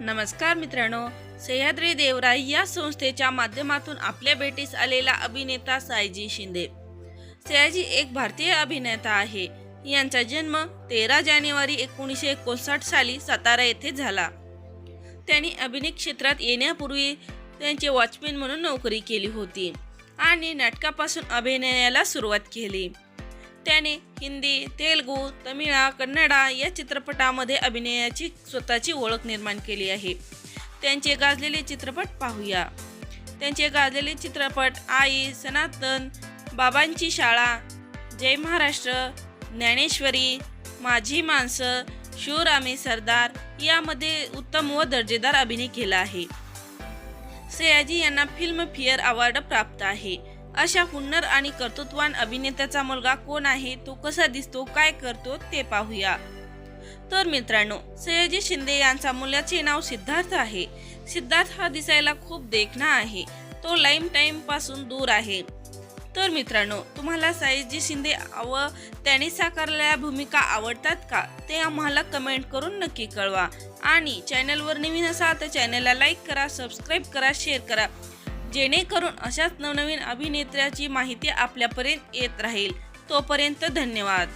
नमस्कार मित्रांनो सह्याद्री देवराय या संस्थेच्या माध्यमातून आपल्या भेटीस आलेला अभिनेता सायजी शिंदे. सयाजी एक भारतीय अभिनेता आहे. यांचा जन्म तेरा जानेवारी एकोणीसशे एकोणसाठ साली सातारा येथे झाला. त्यांनी अभिनय क्षेत्रात येण्यापूर्वी त्यांचे वॉचमॅन म्हणून नोकरी केली होती आणि नाटकापासून अभिनयाला सुरुवात केली. त्याने हिंदी तेलगू तमिळा कन्नडा या चित्रपटामध्ये अभिनयाची स्वतःची ओळख निर्माण केली आहे. त्यांचे गाजलेले चित्रपट पाहूया. त्यांचे गाजलेले चित्रपट आई सनातन बाबांची शाळा जय महाराष्ट्र ज्ञानेश्वरी माझी माणसं शिवरामे सरदार यामध्ये उत्तम व दर्जेदार अभिनय केला आहे. सयाजी यांना फिल्मफेअर अवॉर्ड प्राप्त आहे. अशा हुन्नर आणि कर्तृत्वान अभिनेत्याचा मुलगा कोण आहे तो कसा दिसतो काय करतो ते पाहूया. तर मित्रांनो सयाजी शिंदे यांचा मुलाचे नाव सिद्धार्थ आहे. सिद्धार्थ हा दिसायला खूप देखणा आहे. तो लाईम टाईमपासून दूर आहे. तर मित्रांनो तुम्हाला सयाजी शिंदे व त्याने साकारलेल्या भूमिका आवडतात का ते आम्हाला कमेंट करून नक्की कळवा. आणि चॅनलवर नवीन असाल तर चॅनलला लाईक करा सबस्क्राईब करा शेअर करा. जेणेकरून अशाच नवनवीन अभिनेत्र्याची माहिती आपल्यापर्यंत येत राहील. तोपर्यंत धन्यवाद.